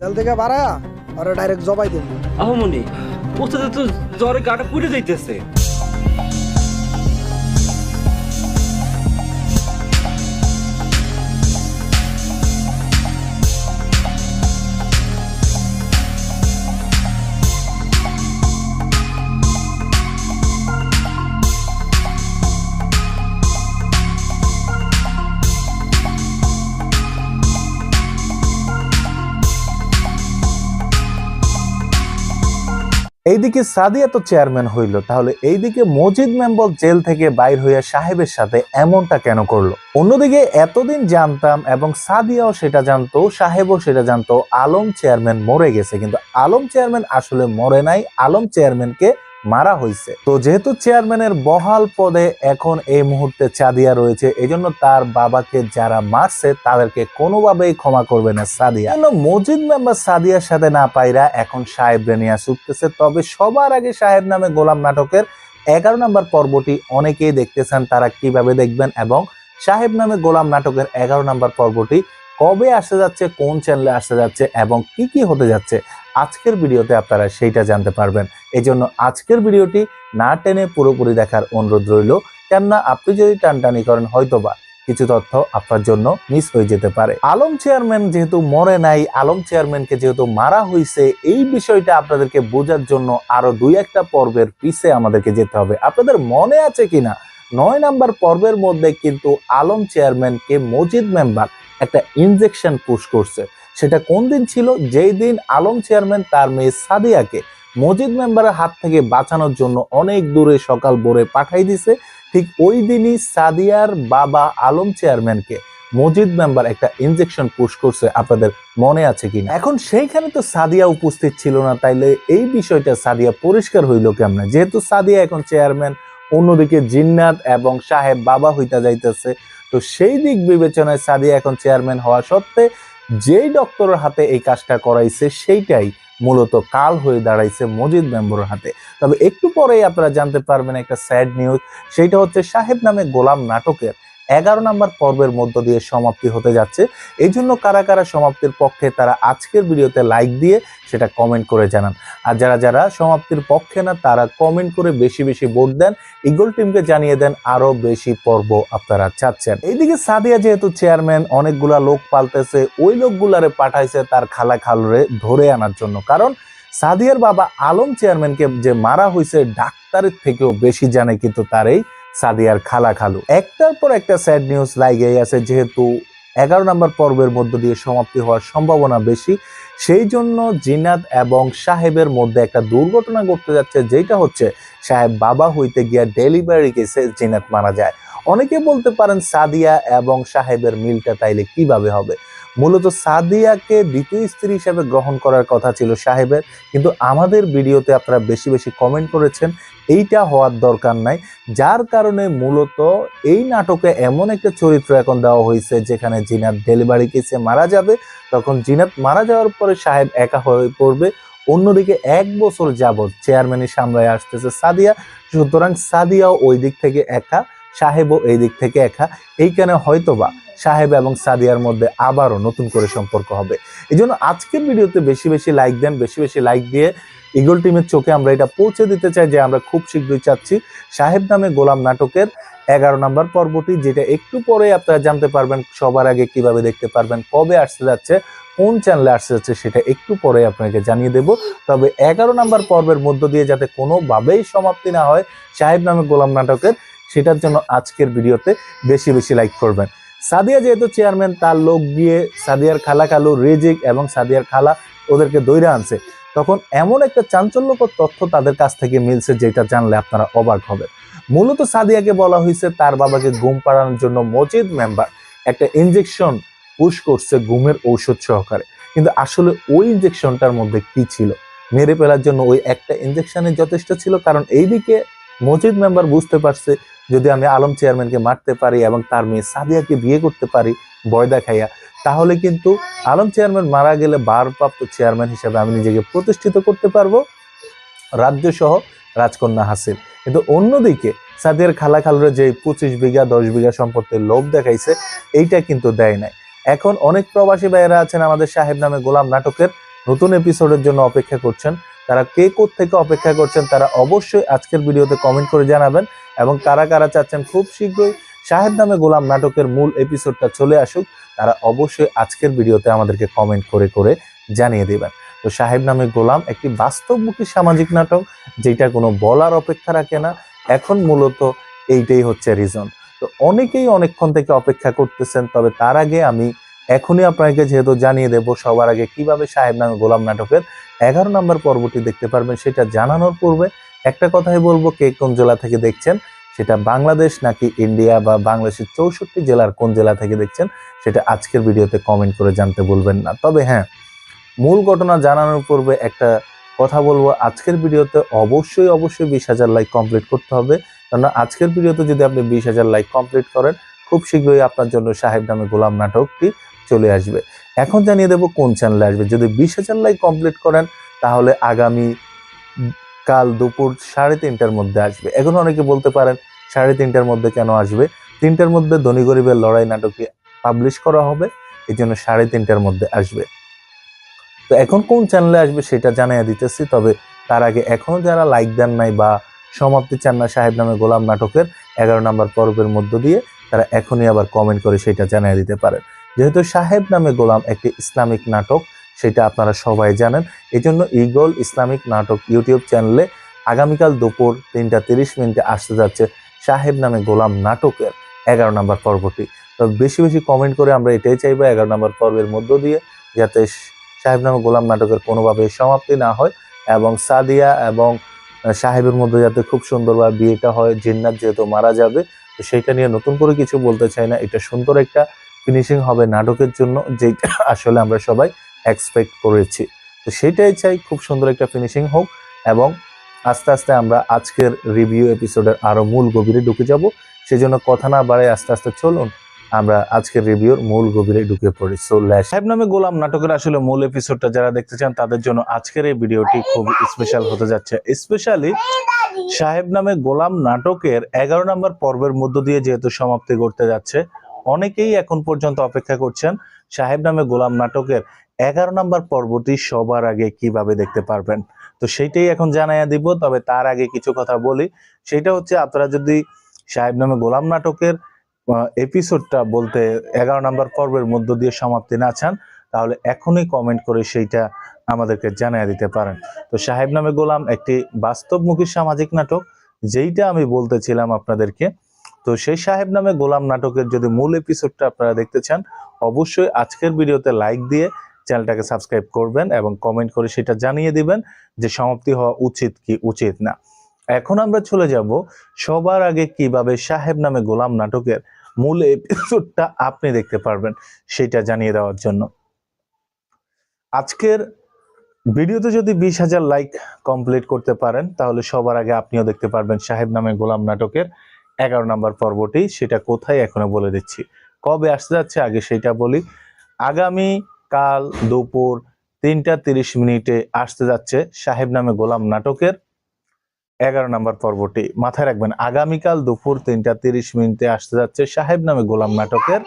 Jail থেকে বাড়া আর direct জবাই দেব। আহমনি ওস্তাদ তো জ্বরে গাটা পুড়ে যাইতেছে। এইদিকে সাদিয়া তো চেয়ারম্যান হইল, তাহলে এইদিকে মজিদ মেম্বল জেল থেকে বাইর হইয়া সাহেবের সাথে এমনটা কেন করল? অন্যদিকে এতদিন জানতাম এবং সাদিয়াও সেটা জানতো, সাহেবও সেটা জানতো, আলম চেয়ারম্যান মরে গেছে, কিন্তু আলম চেয়ারম্যান আসলে মরে নাই, আলম চেয়ারম্যানকে মারা হয়েছে তো যেহেতু চেয়ারম্যানের বহাল পদে এখন এই মুহূর্তে চাঁদিয়া রয়েছে, এজন্য তার বাবাকে যারা মারছে, তাদেরকে কোনোভাবেই ক্ষমা করবে না সাদিয়া। জন্য মজিদ মেম্বার সাদিয়ার সাথে না পাইরা এখন সাহেব নিয়ে ছুটতেছে? তবে সবার আগে সাহেব নামে গোলাম নাটকের এগারো নম্বর পর্বটি অনেকেই দেখতেছেন, তারা কীভাবে দেখবেন? এবং সাহেব নামে গোলাম নাটকের এগারো নম্বর পর্বটি কবে আসতে যাচ্ছে, কোন চ্যানেলে আসতে যাচ্ছে এবং কি কি হতে যাচ্ছে, আজকের ভিডিওতে আপনারা সেইটা জানতে পারবেন। এই জন্য আজকের ভিডিওটি না টেনে পুরোপুরি দেখার অনুরোধ রইল। কেননা আপনি যদি টানটানি করেন, হয়তোবা কিছু তথ্য আপনার জন্য মিস হয়ে যেতে পারে। আলম চেয়ারম্যান যেহেতু মরে নাই, আলম চেয়ারম্যানকে যেহেতু মারা হয়েছে এই বিষয়টা আপনাদেরকে বোঝার জন্য আরও দুই একটা পর্বের পিছে আমাদেরকে যেতে হবে। আপনাদের মনে আছে কিনা? নয় নাম্বার পর্বের মধ্যে কিন্তু আলম চেয়ারম্যানকে মজিদ মেম্বার একটা ইনজেকশন পুশ করছে। সেটা কোন দিন ছিল? যেই দিন আলম চেয়ারম্যান তার মেয়ে সাদিয়াকে মজিদ মেম্বারের হাত থেকে বাঁচানোর জন্য অনেক দূরে সকাল ভোরে পাঠাই দিছে, ঠিক ওই দিনই সাদিয়ার বাবা আলম চেয়ারম্যানকে মজিদ মেম্বার একটা ইনজেকশন পুশ করছে। আপনাদের মনে আছে কিনা? এখন সেইখানে তো সাদিয়া উপস্থিত ছিল না, তাইলে এই বিষয়টা সাদিয়া পরিষ্কার হইল কেমনে? যেহেতু সাদিয়া এখন চেয়ারম্যান অন্যদিকে জিন্নাত এবং সাহেব বাবা হইতা যাইতেছে তো সেই দিক বিবেচনায় সাদিয়া এখন চেয়ারম্যান হওয়া সত্ত্বে যেই ডক্টরের হাতে এই কাজটা করাইছে, সেইটাই মূলত কাল হয়ে দাঁড়াইছে মজিদ মেম্বরের হাতে। তবে একটু পরেই আপনারা জানতে পারবেন একটা স্যাড নিউজ সেইটা হচ্ছে সাহেব নামে গোলাম নাটকের এগারো নম্বর পর্বের মধ্য দিয়ে সমাপ্তি হতে যাচ্ছে। এই জন্য কারা কারা সমাপ্তির পক্ষে তারা আজকের ভিডিওতে লাইক দিয়ে সেটা কমেন্ট করে জানান। আর যারা যারা সমাপ্তির পক্ষে না, তারা কমেন্ট করে বেশি বেশি ভোট দেন। ইগল টিমকে জানিয়ে দেন আরও বেশি পর্ব আপনারা চাচ্ছেন। এইদিকে সাদিয়া যেহেতু চেয়ারম্যান অনেকগুলা লোক পালতেছে। ওই লোকগুলারে পাঠাইছে তার খালা খালরে ধরে আনার জন্য। কারণ সাদিয়ার বাবা আলম চেয়ারম্যানকে যে মারা হয়েছে ডাক্তারের থেকেও বেশি জানে কিন্তু তার এই সাদিয়ার খালা খালু। একটার পর একটা স্যাড নিউজ লাগেই আছে যেহেতু এগারো নম্বর পর্বের মধ্য দিয়ে সমাপ্তি হওয়ার সম্ভাবনা বেশি, সেই জন্য জিনাদ এবং সাহেবের মধ্যে একটা দুর্ঘটনা ঘটতে যাচ্ছে, যেটা হচ্ছে সাহেব বাবা হইতে গিয়া ডেলিভারি কেসে জিনাত মারা যায়। অনেকে বলতে পারেন সাদিয়া এবং সাহেবের মিলটা তাইলে কীভাবে হবে? মূলত সাদিয়াকে দ্বিতীয় স্ত্রী হিসেবে গ্রহণ করার কথা ছিল সাহেবের, কিন্তু আমাদের ভিডিওতে আপনারা বেশি বেশি কমেন্ট করেছেন। এইটা হওয়ার দরকার নাই। যার কারণে মূলত এই নাটকে এমন একটা চরিত্র এখন দেওয়া হয়েছে, যেখানে জিনাত ডেলিভারি কেসে মারা যাবে। তখন জিনাত মারা যাওয়ার পরে সাহেব একা হয়ে পড়বে। অন্যদিকে এক বছর যাবৎ চেয়ারম্যানই সামলায় আসতেছে সাদিয়া। সুতরাং সাদিয়াও ওই দিক থেকে একা, সাহেবও এই দিক থেকে একা। এইখানে হয়তোবা সাহেব এবং সাদিয়ার মধ্যে আবারও নতুন করে সম্পর্ক হবে। এই জন্য আজকের ভিডিওতে বেশি বেশি লাইক দেন, বেশি বেশি লাইক দিয়ে ইগল টিমের চোখে আমরা এটা পৌঁছে দিতে চাই যে আমরা খুব শীঘ্রই চাচ্ছি সাহেব নামে গোলাম নাটকের এগারো নম্বর পর্বটি, যেটা একটু পরে আপনারা জানতে পারবেন সবার আগে কীভাবে দেখতে পারবেন, কবে আসতে যাচ্ছে, কোন চ্যানেলে আসতে যাচ্ছে সেটা একটু পরে আপনাকে জানিয়ে দেব। তবে এগারো নম্বর পর্বের মধ্য দিয়ে যাতে কোনোভাবেই সমাপ্তি না হয় সাহেব নামে গোলাম নাটকের, সেটার জন্য আজকের ভিডিওতে বেশি বেশি লাইক করবেন। সাদিয়া যেহেতু চেয়ারম্যান তার লোক গিয়ে সাদিয়ার খালা খালু রেজিক এবং সাদিয়ার খালা ওদেরকে দৈরা আনছে। তখন এমন একটা চাঞ্চল্যকর তথ্য তাদের কাছ থেকে মিলছে যেটা জানলে আপনারা অবাক হবেন। মূলত সাদিয়াকে বলা হয়েছে তার বাবাকে ঘুম পাড়ানোর জন্য মজিদ মেম্বার একটা ইনজেকশন পুশ করছে ঘুমের ঔষধ সহকারে। কিন্তু আসলে ওই ইনজেকশনটার মধ্যে কি ছিল? মেরে ফেলার জন্য ওই একটা ইনজেকশনের যথেষ্ট ছিল, কারণ এইদিকে মজিদ মেম্বার বুঝতে পারছে, যদি আমি আলম চেয়ারম্যানকে মারতে পারি এবং তার মেয়ে সাদিয়াকে বিয়ে করতে পারি বয়দা দেখাইয়া তাহলে কিন্তু আলম চেয়ারম্যান মারা গেলে ভারপ্রাপ্ত চেয়ারম্যান হিসেবে আমি নিজেকে প্রতিষ্ঠিত করতে পারব। রাজ্য সহ রাজকন্যা হাসিল কিন্তু অন্যদিকে সাদিয়ার খালা খালুরে যে পঁচিশ বিঘা, দশ বিঘা সম্পত্তির লোভ দেখাইছে, এইটা কিন্তু দেয় নাই। এখন অনেক প্রবাসী ভাইয়েরা আছেন আমাদের সাহেব নামে গোলাম নাটকের নতুন এপিসোডের জন্য অপেক্ষা করছেন। তারা কে থেকে অপেক্ষা করছেন, তারা অবশ্যই আজকের ভিডিওতে কমেন্ট করে জানাবেন এবং কারা কারা চাচ্ছেন খুব শীঘ্রই সাহেব নামে গোলাম নাটকের মূল এপিসোডটা চলে আসুক, তারা অবশ্যই আজকের ভিডিওতে আমাদেরকে কমেন্ট করে করে জানিয়ে দেবেন। তো সাহেব নামে গোলাম একটি বাস্তবমুখী সামাজিক নাটক, যেটা কোনো বলার অপেক্ষা রাখে না। এখন মূলত এইটাই হচ্ছে রিজন তো অনেকেই অনেকক্ষণ থেকে অপেক্ষা করতেছেন, তবে তার আগে আমি এখনই আপনাকে যেহেতু জানিয়ে দেব সবার আগে কীভাবে সাহেব নামে গোলাম নাটকের এগারো নম্বর পর্বটি দেখতে পারবেন, সেটা জানানোর পূর্বে একটা কথাই বলব, কে কোন জেলা থেকে দেখছেন সেটা বাংলাদেশ নাকি ইন্ডিয়া বা বাংলাদেশের চৌষট্টি জেলার কোন জেলা থেকে দেখছেন, সেটা আজকের ভিডিওতে কমেন্ট করে জানতে বলবেন না। তবে হ্যাঁ মূল ঘটনা জানানোর পূর্বে একটা কথা বলব। আজকের ভিডিওতে অবশ্যই অবশ্যই বিশ হাজার লাইক কমপ্লিট করতে হবে। কেননা আজকের ভিডিওতে যদি আপনি বিশ হাজার লাইক কমপ্লিট করেন, খুব শীঘ্রই আপনার জন্য সাহেব নামে গোলাম নাটকটি চলে আসবে। এখন জানিয়ে দেবো কোন চ্যানেলে আসবে। যদি বিশ হাজার লাইক কমপ্লিট করেন, তাহলে আগামী কাল দুপুর সাড়ে তিনটার মধ্যে আসবে। এখন অনেকে বলতে পারেন সাড়ে তিনটার মধ্যে কেন আসবে? তিনটার মধ্যে ধনী গরিবের লড়াই নাটকে পাবলিশ করা হবে, এই জন্য সাড়ে তিনটার মধ্যে আসবে। তো এখন কোন চ্যানেলে আসবে সেটা জানাইয়া দিতেছি, তবে তার আগে এখনও যারা লাইক দেন নাই বা সমাপ্তি চান না সাহেব নামে গোলাম নাটকের এগারো নম্বর পর্বের মধ্য দিয়ে, তারা এখনই আবার কমেন্ট করে সেটা জানিয়ে দিতে পারেন। যেহেতু সাহেব নামে গোলাম একটি ইসলামিক নাটক সেটা আপনারা সবাই জানেন। এই জন্য ইগল ইসলামিক নাটক ইউটিউব চ্যানেলে আগামীকাল দুপুর তিনটা তিরিশ মিনিটে আসতে যাচ্ছে সাহেব নামে গোলাম নাটকের এগারো নম্বর পর্বটি। তো বেশি বেশি কমেন্ট করে আমরা এটাই চাইব এগারো নম্বর পর্বের মধ্য দিয়ে যাতে সাহেব নামে গোলাম নাটকের কোনোভাবে সমাপ্তি না হয় এবং সাদিয়া এবং সাহেবের মধ্যে যাতে খুব সুন্দরভাবে বিয়েটা হয়, জিন্নাত যেহেতু মারা যাবে, তো সেইটা নিয়ে নতুন করে কিছু বলতে চাই না। এটা সুন্দর একটা ফিনিশিং হবে নাটকের জন্য, যেটা আসলে আমরা সবাই এক্সপেক্ট করেছি। তো সেটাই চাই খুব সুন্দর একটা ফিনিশিং হোক এবং আস্তে আস্তে আমরা আজকের রিভিউ এপিসোডের আরও মূল গভীরে ঢুকে যাব। সেজন্য কথা না বাড়ায় আস্তে আস্তে চলুন, আমরা আজকের রিভিউর মূল গভীরে ঢুকে পড়ি। সো সাহেব নামে গোলাম নাটকের আসলে মূল এপিসোডটা যারা দেখতে চান, তাদের জন্য আজকের এই ভিডিওটি খুব স্পেশাল হতে যাচ্ছে। স্পেশালি সাহেব নামে গোলাম নাটকের এগারো নম্বর পর্বের মধ্য দিয়ে যেহেতু সমাপ্তি করতে যাচ্ছে, অনেকেই এখন পর্যন্ত অপেক্ষা করছেন সাহেব নামে গোলাম নাটকের এগারো নম্বর পর্বটি সবার আগে কীভাবে দেখতে পারবেন? তো সেইটাই এখন জানাইয়া দিব, তবে তার আগে কিছু কথা বলি। সেটা হচ্ছে আপনারা যদি সাহেব নামে গোলাম নাটকের এপিসোডটা বলতে এগারো নম্বর পর্বের মধ্য দিয়ে সমাপ্তি না চান, তাহলে এখনই কমেন্ট করে সেইটা আমাদেরকে জানিয়ে দিতে পারেন। তো সাহেব নামে গোলাম একটি বাস্তবমুখী সামাজিক নাটক, যেইটা আমি বলতেছিলাম আপনাদেরকে। তো সেই সাহেব নামে গোলাম নাটকের যদি মূল এপিসোডটা আপনারা দেখতে চান, অবশ্যই আজকের ভিডিওতে লাইক দিয়ে চ্যানেলটাকে সাবস্ক্রাইব করবেন এবং কমেন্ট করে সেটা জানিয়ে দিবেন যে সমাপ্তি হওয়া উচিত কি উচিত না। এখন আমরা চলে যাব সবার আগে কীভাবে সাহেব নামে গোলাম নাটকের মূল এপিসোডটা আপনি দেখতে পারবেন সেটা জানিয়ে দেওয়ার জন্য। আজকের ভিডিওতে যদি বিশ হাজার লাইক কমপ্লিট করতে পারেন, তাহলে সবার আগে আপনিও দেখতে পারবেন সাহেব নামে গোলাম নাটকের এগারো নম্বর পর্বটি, সেটা কোথায় এখনও বলে দিচ্ছি। কবে আসতে যাচ্ছে, আগে সেটা বলি। আগামী কাল দুপুর তিনটা তিরিশ মিনিটে আসতে যাচ্ছে সাহেব নামে গোলাম নাটকের এগারো নম্বর পর্বটি। মাথায় রাখবেন, আগামীকাল দুপুর তিনটা তিরিশ মিনিটে আসতে যাচ্ছে সাহেব নামে গোলাম নাটকের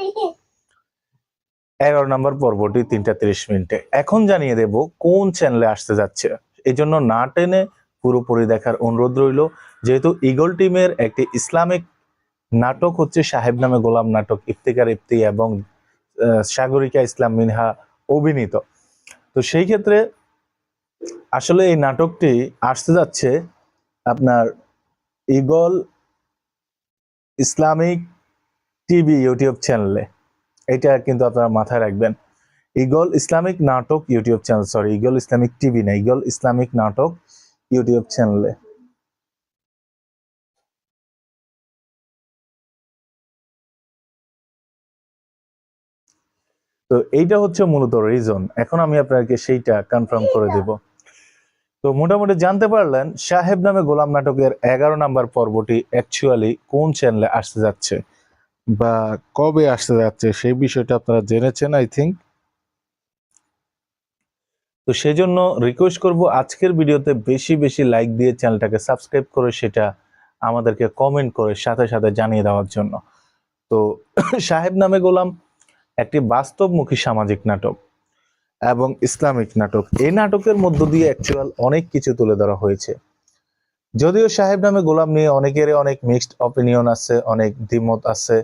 এগারো নম্বর পর্বটি তিনটা তিরিশ মিনিটে। এখন জানিয়ে দেব কোন চ্যানেলে আসতে যাচ্ছে। এই জন্য না টেনে পুরোপুরি দেখার অনুরোধ রইল, যেহেতু ইগল টিমের একটি ইসলামিক নাটক হচ্ছে সাহেব নামে গোলাম নাটক, ইফতিকার ইফতি এবং সাগরিকা ইসলাম মিনহা অভিনীত। তো সেই ক্ষেত্রে আসলে এই নাটকটি আসতে যাচ্ছে আপনার ইগল ইসলামিক টিভি ইউটিউব চ্যানেলে। এটা কিন্তু আপনারা মাথায় রাখবেন। ইগল ইসলামিক নাটক YouTube channel sorry Eagle Islamic TV না ইগল ইসলামিক নাটক ইউটিউব চ্যানেলে। তো এইটা হচ্ছে মূলত রিজন এখন আমি আপনাকে সেইটা কনফার্ম করে দেব। তো মোটামুটি জানতে পারলেন সাহেব নামে গোলাম নাটকের এগারো নাম্বার পর্বটি অ্যাকচুয়ালি কোন চ্যানেলে আসতে যাচ্ছে বা কবে আসতে যাচ্ছে সেই বিষয়টা আপনারা জেনেছেন আই থিঙ্ক তো সেজন্য রিকোয়েস্ট করব আজকের ভিডিওতে বেশি বেশি লাইক দিয়ে চ্যানেলটাকে সাবস্ক্রাইব করে সেটা আমাদেরকে কমেন্ট করে সাথে সাথে জানিয়ে দেওয়ার জন্য। তো সাহেব নামে গোলাম একটি বাস্তবমুখী সামাজিক নাটক এবং ইসলামিক নাটক। এই নাটকের মধ্য দিয়ে অ্যাকচুয়াল অনেক কিছু তুলে ধরা হয়েছে। যদিও সাহেব নামে গোলাম নিয়ে অনেকেরই অনেক মিক্সড অপিনিয়ন আছে, অনেক দ্বিমত আছে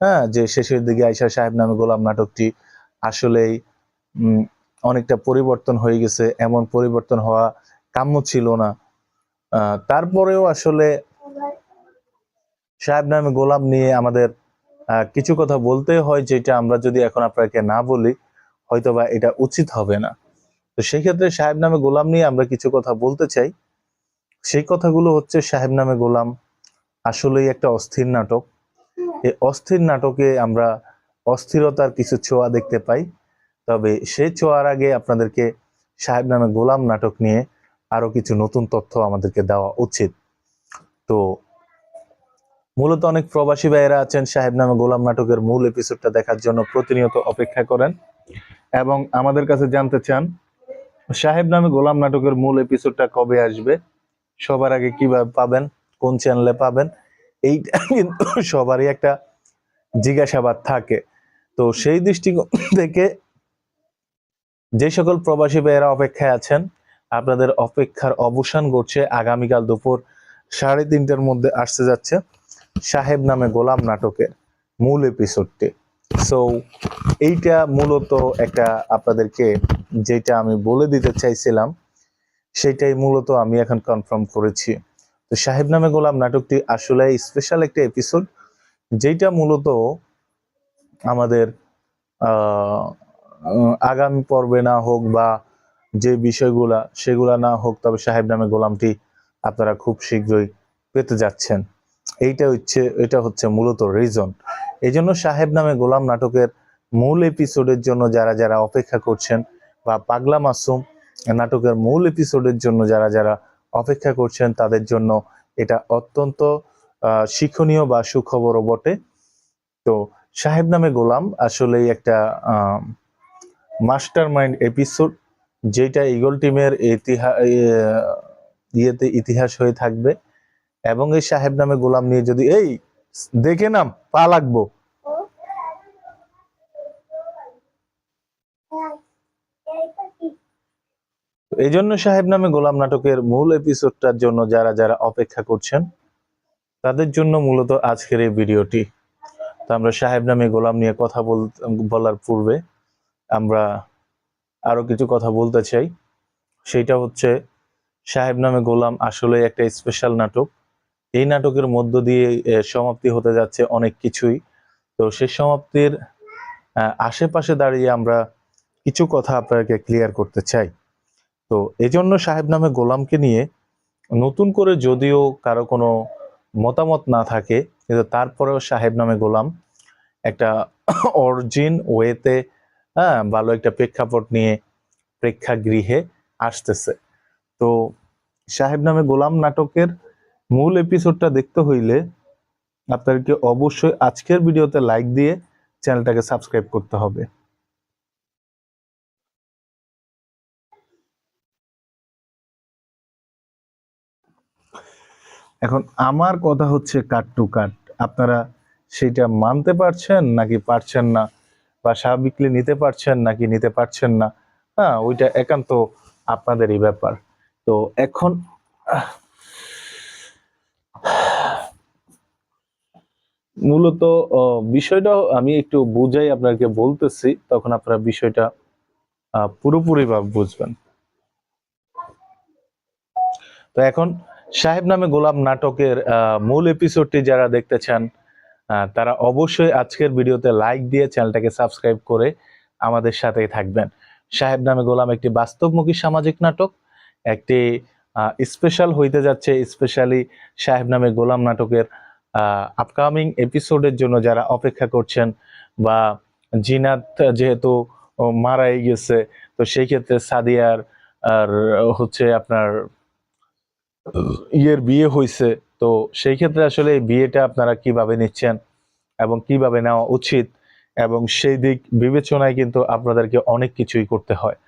হ্যাঁ যে শেষের দিকে আইসা সাহেব নামে গোলাম নাটকটি আসলেই অনেকটা পরিবর্তন হয়ে গেছে, এমন পরিবর্তন হওয়া কাম্য ছিল না। তারপরেও আসলে সাহেব নামে গোলাম নিয়ে আমাদের কিছু কথা বলতে হয় যেটা আমরা যদি এখন আপনাকে না বলি, হয়তোবা এটা উচিত হবে না। তো সেই ক্ষেত্রে সাহেব নামে গোলাম নিয়ে আমরা কিছু কথা বলতে চাই। সেই কথাগুলো হচ্ছে সাহেব নামে গোলাম আসলেই একটা অস্থির নাটক। এই অস্থির নাটকে আমরা অস্থিরতার কিছু ছোঁয়া দেখতে পাই। তবে সেই ছোঁয়ার আগে আপনাদেরকে সাহেব নামে গোলাম নাটক নিয়ে আরও কিছু নতুন তথ্য আমাদেরকে দেওয়া উচিত। তো মূলত অনেক প্রবাসী ভাইয়েরা আছেন সাহেব নামে গোলাম নাটকের মূল এপিসোডটা দেখার জন্য প্রতিনিয়ত অপেক্ষা করেন। এবং আমাদের কাছে জানতে চান, সাহেব নামে গোলাম নাটকের মূল এপিসোডটা কবে আসবে? সবার আগে কীভাবে পাবেন? কোন চ্যানেলে পাবেন? এইটা কিন্তু সবারই একটা জিজ্ঞাসাবাদ থাকে। তো সেই দৃষ্টিকোণ থেকে যে সকল প্রবাসী ভাইয়েরা অপেক্ষায় আছেন, আপনাদের অপেক্ষার অবসান ঘটছে আগামীকাল দুপুর সাড়ে তিনটার মধ্যে আসতে যাচ্ছে। সাহেব নামে গোলাম নাটকের মূল এপিসোডটি সো এইটা মূলত একটা আপনাদেরকে যেটা আমি বলে দিতে চাইছিলাম, সেটাই মূলত আমি এখন কনফার্ম করেছি। তো সাহেব নামে গোলাম নাটকটি আসলে স্পেশাল একটা এপিসোড যেটা মূলত আমাদের আগামী পর্বে না হোক বা যে বিষয়গুলা, সেগুলা না হোক, তবে সাহেব নামে গোলামটি আপনারা খুব শীঘ্রই পেতে যাচ্ছেন। এইটা হচ্ছে, এটা হচ্ছে মূলত রিজন এই জন্য সাহেব নামে গোলাম নাটকের মূল এপিসোডের জন্য যারা যারা অপেক্ষা করছেন বা পাগলা মাসুম নাটকের মূল এপিসোডের জন্য যারা যারা অপেক্ষা করছেন, তাদের জন্য এটা অত্যন্ত শিক্ষণীয় বা সুখবরও বটে। তো সাহেব নামে গোলাম আসলেই একটা মাস্টার মাইন্ড এপিসোড যেটা ইগল টিমের ইতিহাস ইয়েতে ইতিহাস হয়ে থাকবে। এবং এই সাহেব নামে গোলাম নিয়ে যদি এই দেখে নাম, পা লাগবো। এই জন্য সাহেব নামে গোলাম নাটকের মূল এপিসোডটার জন্য যারা যারা অপেক্ষা করছেন, তাদের জন্য মূলত আজকের এই ভিডিওটি। তো আমরা সাহেব নামে গোলাম নিয়ে কথা বল, বলার পূর্বে আমরা আরও কিছু কথা বলতে চাই। সেটা হচ্ছে, সাহেব নামে গোলাম আসলে একটা স্পেশাল নাটক। এই নাটকের মধ্য দিয়ে সমাপ্তি হতে যাচ্ছে অনেক কিছুই। তো সেই সমাপ্তির আশেপাশে দাঁড়িয়ে আমরা কিছু কথা আপনাকে ক্লিয়ার করতে চাই। তো এজন্য সাহেব নামে গোলামকে নিয়ে নতুন করে যদিও কারও কোনো মতামত না থাকে, কিন্তু তারপরেও সাহেব নামে গোলাম একটা অরিজিন ওয়েতে হ্যাঁ ভালো একটা প্রেক্ষাপট নিয়ে প্রেক্ষাগৃহে আসতেছে। তো সাহেব নামে গোলাম নাটকের মূল এপিসোডটা দেখতে হইলে আপনাদেরকে অবশ্যই আজকের ভিডিওতে লাইক দিয়ে চ্যানেলটাকে সাবস্ক্রাইব করতে হবে। এখন আমার কথা হচ্ছে কাট টু কাট আপনারা সেটা মানতে পারছেন নাকি পারছেন না? বা স্বাভাবিকলি নিতে পারছেন নাকি নিতে পারছেন না? হ্যাঁ ওইটা একান্ত আপনাদেরই ব্যাপার। তো এখন মূলত বিষয়টা আমি একটু বুঝাই আপনাকে বলতেছি তখন আপনারা বিষয়টা আহ, পুরোপুরি ভাবে বুঝবেন। তো এখন সাহেব নামে গোলাম নাটকের মূল এপিসোডটি যারা দেখতে চান তারা অবশ্যই আজকের ভিডিওতে লাইক দিয়ে চ্যানেলটাকে সাবস্ক্রাইব করে আমাদের সাথেই থাকবেন। সাহেব নামে গোলাম একটি বাস্তবমুখী সামাজিক নাটক একটি স্পেশাল হইতে যাচ্ছে স্পেশালি সাহেব নামে গোলাম নাটকের আপকামিং এপিসোডের জন্য যারা অপেক্ষা করছেন বা জিনাত যেহেতু মারাই গেছে, তো সেই ক্ষেত্রে সাদিয়ার আর হচ্ছে আপনার ইয়ের বিয়ে হয়েছে, তো সেই ক্ষেত্রে আসলে এই বিয়েটা আপনারা কীভাবে নিচ্ছেন এবং কীভাবে নেওয়া উচিত এবং সেই দিক বিবেচনায় কিন্তু আপনাদেরকে অনেক কিছুই করতে হয়।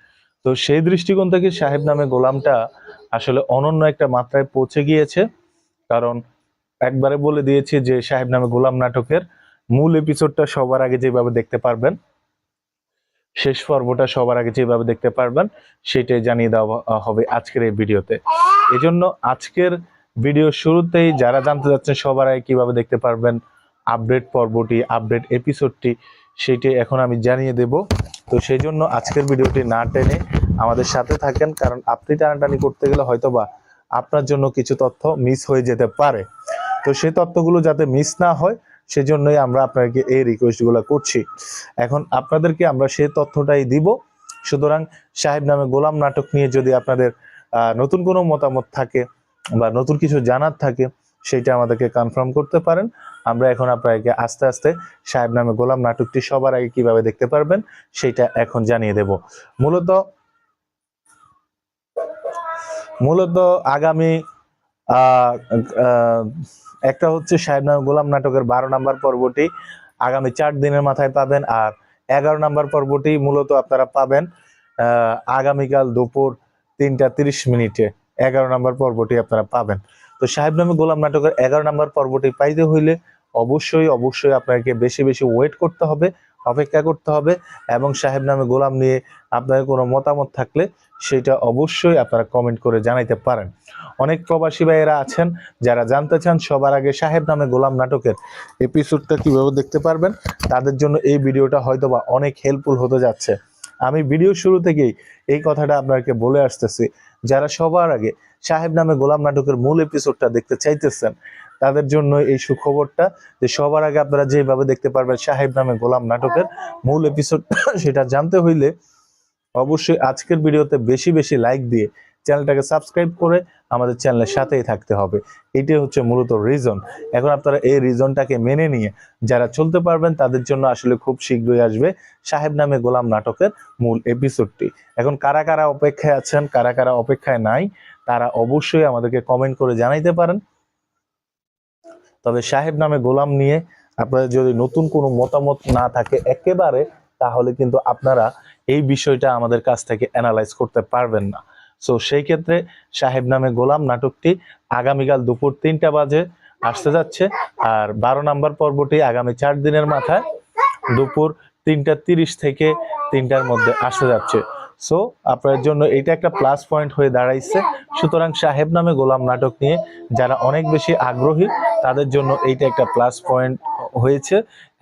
তো সেই দৃষ্টিকোণ থেকে সাহেব নামে গোলামটা আসলে অনন্য একটা মাত্রায় পৌঁছে গিয়েছে, কারণ একবারে বলে দিয়েছি যে সাহেব নামে গোলাম নাটকের মূল এপিসোডটা সবার আগে যেভাবে দেখতে পারবেন, শেষ পর্বটা সবার আগে যেভাবে দেখতে পারবেন, সেটাই জানিয়ে দেওয়া হবে আজকের এই ভিডিওতে। এজন্য আজকের ভিডিও শুরুতেই যারা জানতে যাচ্ছেন সবার আগে কীভাবে দেখতে পারবেন আপডেট পর্বটি আপডেট এপিসোডটি সেটি এখন আমি জানিয়ে দেব। তো সেই জন্য আজকের ভিডিওটি না টেনে আমাদের সাথে থাকেন, কারণ আপনি টানাটানি করতে গেলে হয়তোবা আপনার জন্য কিছু তথ্য মিস হয়ে যেতে পারে। তো সেই তথ্যগুলো যাতে মিস না হয়, সেজন্যই আমরা আপনাকে এই রিকোয়েস্টগুলো করছি। এখন আপনাদেরকে আমরা সেই তথ্যটাই দিব। সুতরাং সাহেব নামে গোলাম নাটক নিয়ে যদি আপনাদের নতুন কোনো মতামত থাকে বা নতুন কিছু জানার থাকে, সেটা আমাদেরকে কনফার্ম করতে পারেন। আমরা এখন আপনাকে আস্তে আস্তে সাহেব নামে গোলাম নাটকটি সবার আগে কীভাবে দেখতে পারবেন, সেটা এখন জানিয়ে দেব। মূলত মূলত আগামী একটা হচ্ছে সাহেব নামে গোলাম নাটকের বারো নাম্বার পর্বটি আগামী চার দিনের মাথায় পাবেন আর এগারো নাম্বার পর্বটি মূলত আপনারা পাবেন আগামীকাল দুপুর তিনটা তিরিশ মিনিটে এগারো নাম্বার পর্বটি আপনারা পাবেন। তো সাহেব নামে গোলাম নাটকের এগারো নাম্বার পর্বটি পাইতে হইলে অবশ্যই অবশ্যই আপনাকে বেশি বেশি ওয়েট করতে হবে। অপেক্ষা করতে হবে এবং সাহেব নামে গোলাম নিয়ে আপনাদের কোনো মতামত থাকলে সেটা অবশ্যই আপনারা কমেন্ট করে জানাইতে পারেন। অনেক প্রবাসী ভাইয়েরা আছেন, যারা জানতে চান সবার আগে সাহেব নামে গোলাম নাটকের এপিসোডটা কীভাবে দেখতে পারবেন, তাদের জন্য এই ভিডিওটা হয়তোবা অনেক হেল্পফুল হতে যাচ্ছে। আমি ভিডিও শুরু থেকেই এই কথাটা আপনাকে বলে আসতেছি, যারা সবার আগে সাহেব নামে গোলাম নাটকের মূল এপিসোডটা দেখতে চাইতেছেন তাদের জন্য এই সুখবরটা যে সবার আগে আপনারা যেভাবে দেখতে পারবেন সাহেব নামে গোলাম নাটকের মূল এপিসোড সেটা জানতে হইলে অবশ্যই আজকের ভিডিওতে বেশি বেশি লাইক দিয়ে চ্যানেলটাকে সাবস্ক্রাইব করে আমাদের চ্যানেলের সাথেই থাকতে হবে। এটাই হচ্ছে মূলত রিজন এখন আপনারা এই রিজনটাকে মেনে নিয়ে যারা চলতে পারবেন, তাদের জন্য আসলে খুব শীঘ্রই আসবে সাহেব নামে গোলাম নাটকের মূল এপিসোডটি এখন কারা কারা অপেক্ষায় আছেন, কারা কারা অপেক্ষায় নাই, তারা অবশ্যই আমাদেরকে কমেন্ট করে জানাইতে পারেন। তবে সাহেব নামে গোলাম নিয়ে আপনাদের যদি নতুন কোনো মতামত না থাকে একেবারে, তাহলে কিন্তু আপনারা এই বিষয়টা আমাদের কাছ থেকে অ্যানালাইজ করতে পারবেন না। সো সেই ক্ষেত্রে সাহেব নামে গোলাম নাটকটি আগামীকাল দুপুর তিনটা বাজে আসতে যাচ্ছে। আর বারো নাম্বার পর্বটি আগামী চার দিনের মাথায় দুপুর তিনটা তিরিশ থেকে তিনটার মধ্যে আসতে যাচ্ছে। সো আপনার জন্য এটা একটা প্লাস পয়েন্ট হয়ে দাঁড়াইছে। সুতরাং সাহেব নামে গোলাম নাটক নিয়ে যারা অনেক বেশি আগ্রহী, তাদের জন্য এইটা একটা প্লাস পয়েন্ট হয়েছে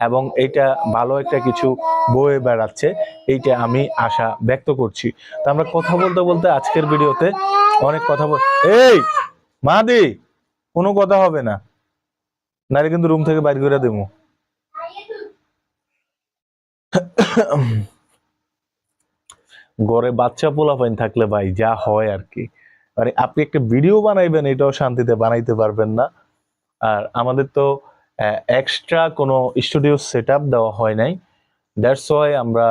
এবং এটা ভালো একটা কিছু বয়ে বেড়াচ্ছে। এইটা আমি আশা ব্যক্ত করছি। তো আমরা কথা বলতে বলতে আজকের ভিডিওতে অনেক কথা বল এই মা মাদি কোনো কথা হবে না। নারে কিন্তু রুম থেকে বাইর করে দেবো। ঘরে বাচ্চা পোলাপাইন থাকলে ভাই, যা হয় আর কি মানে আপনি একটা ভিডিও বানাইবেন, এটাও শান্তিতে বানাইতে পারবেন না। আর আমাদের তো এক্সট্রা কোনো স্টুডিও সেট দেওয়া হয় নাই। দ্যাটস ওয়াই আমরা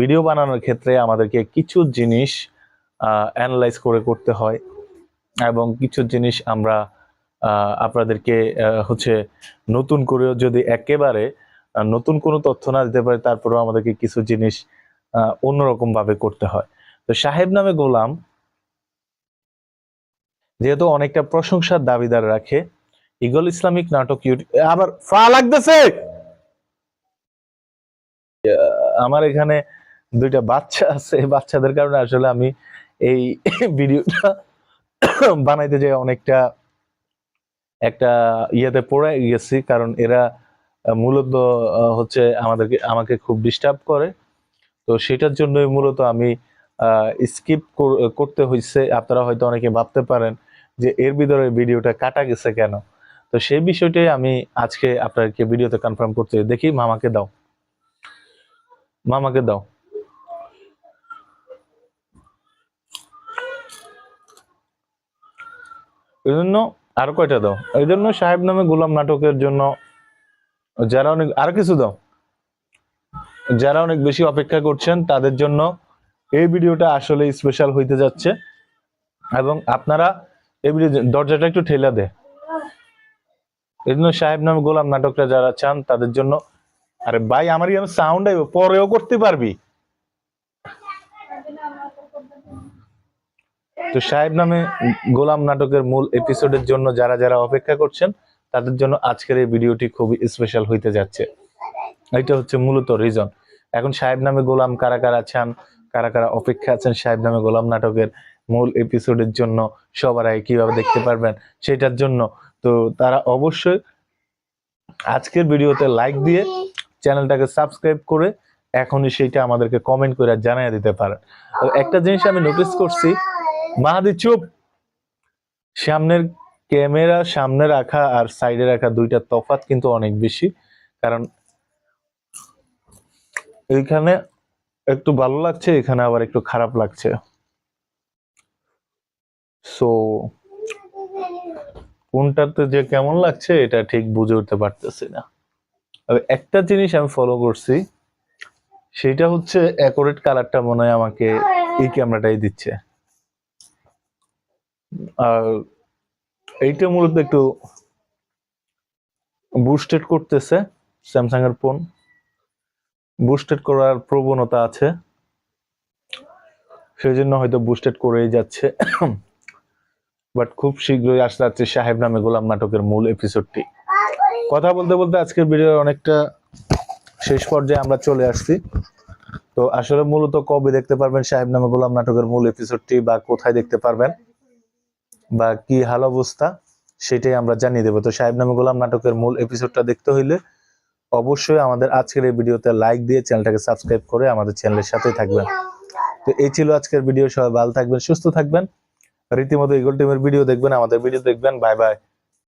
ভিডিও বানানোর ক্ষেত্রে আমাদেরকে কিছু জিনিস অ্যানালাইজ করে করতে হয়। এবং কিছু জিনিস আমরা আপনাদেরকে হচ্ছে নতুন করেও যদি একেবারে নতুন কোনো তথ্য না দিতে পারে, তারপরেও আমাদেরকে কিছু জিনিস অন্যরকম ভাবে করতে হয়। তো সাহেব নামে গোলাম, যেহেতু অনেকটা প্রশংসার দাবিদার রাখে ইগল ইসলামিক নাটক আবার ফা লাগতেছে! আমার এখানে দুইটা বাচ্চা আছে বাচ্চাদের কারণে আসলে আমি এই ভিডিওটা বানাইতে যাই অনেকটা একটা ইয়েতে পড়ে গেছি, কারণ এরা মূলত হচ্ছে আমাদেরকে, আমাকে খুব ডিস্টার্ব করে। তো সেটার জন্যই মূলত আমি স্কিপ করতে হয়েছে আপনারা হয়তো অনেকে ভাবতে পারেন যে এর ভিতরে ভিডিওটা কাটা গেছে কেন? তো সেই বিষয়টাই আমি আজকে আপনাদেরকে ভিডিওতে কনফার্ম করতে দেখি। মামাকে দাও। মামাকে দাও। এই জন্য আরও কয়টা দাও? এই জন্য সাহেব নামে গোলাম নাটকের জন্য যারা অনেক আর কিছু দাও। যারা অনেক বেশি অপেক্ষা করছেন, তাদের জন্য এই ভিডিওটা আসলে স্পেশাল হইতে যাচ্ছে। এবং আপনারা এই ভিডিও দরজাটা একটু ঠেলা দে এই জন্য সাহেব নামে গোলাম নাটকটা যারা চান, তাদের জন্য আরে ভাই, আমার যেন সাউন্ড আইব, পরেও করতে পারবি। তো সাহেব নামে গোলাম নাটকের মূল এপিসোডের জন্য যারা যারা অপেক্ষা করছেন, তাদের জন্য আজকের এই ভিডিওটি খুবই স্পেশাল হইতে যাচ্ছে। এটা হচ্ছে মূলত রিজন এখন সাহেব নামে গোলাম কারা কারা আছেন, কারা কারা অপেক্ষা আছেন সাহেব নামে গোলাম নাটকের মূল এপিসোডের জন্য সবার আগে কীভাবে দেখতে পারবেন সেটার জন্য। তো তারা অবশ্যই আজকের ভিডিওতে লাইক দিয়ে চ্যানেলটাকে সাবস্ক্রাইব করে এখনই সেইটা আমাদেরকে কমেন্ট করে জানিয়ে দিতে পারেন। একটা জিনিস আমি নোটিস করছি, মাহাদি চুপ! সামনের ক্যামেরা সামনে রাখা আর সাইডে রাখা দুইটা তফাৎ কিন্তু অনেক বেশি। কারণ এইখানে একটু ভালো লাগছে, এখানে আবার একটু খারাপ লাগছে। সো কোনটাতে যে কেমন লাগছে, এটা ঠিক বুঝে উঠতে পারতেছি না। তবে একটা জিনিস আমি ফলো করছি, সেটা হচ্ছে অ্যাকোরেট কালারটা মনে হয় আমাকে এই ক্যামেরাটাই দিচ্ছে। আর এইটা মূলত একটু বুস্টেড করতেছে স্যামসাং এর ফোন বুস্টেড করার প্রবণতা আছে। সেই জন্য হয়তো বুস্টেড করেই যাচ্ছে। বাট খুব শীঘ্রই আসতে যাচ্ছে সাহেব নামে গোলাম নাটকের মূল এপিসোডটি কথা বলতে বলতে আজকের ভিডিওর অনেকটা শেষ পর্যায়ে আমরা চলে আসছি। তো আসলে মূলত কবে দেখতে পারবেন সাহেব নামে গোলাম নাটকের মূল এপিসোডটি বা কোথায় দেখতে পারবেন বা কি হাল অবস্থা, সেটাই আমরা জানিয়ে দেবো। তো সাহেব নামে গোলাম নাটকের মূল এপিসোডটা দেখতে হইলে অবশ্যই আমাদের আজকের এই ভিডিওতে লাইক দিয়ে চ্যানেলটাকে সাবস্ক্রাইব করে আমাদের চ্যানেলের সাথেই থাকবেন। তো এই ছিল আজকের ভিডিও, সবাই ভালো থাকবেন, সুস্থ থাকবেন। রীতিমতো ইগল টিমের ভিডিও দেখবেন, আমাদের ভিডিও দেখবেন। Bye bye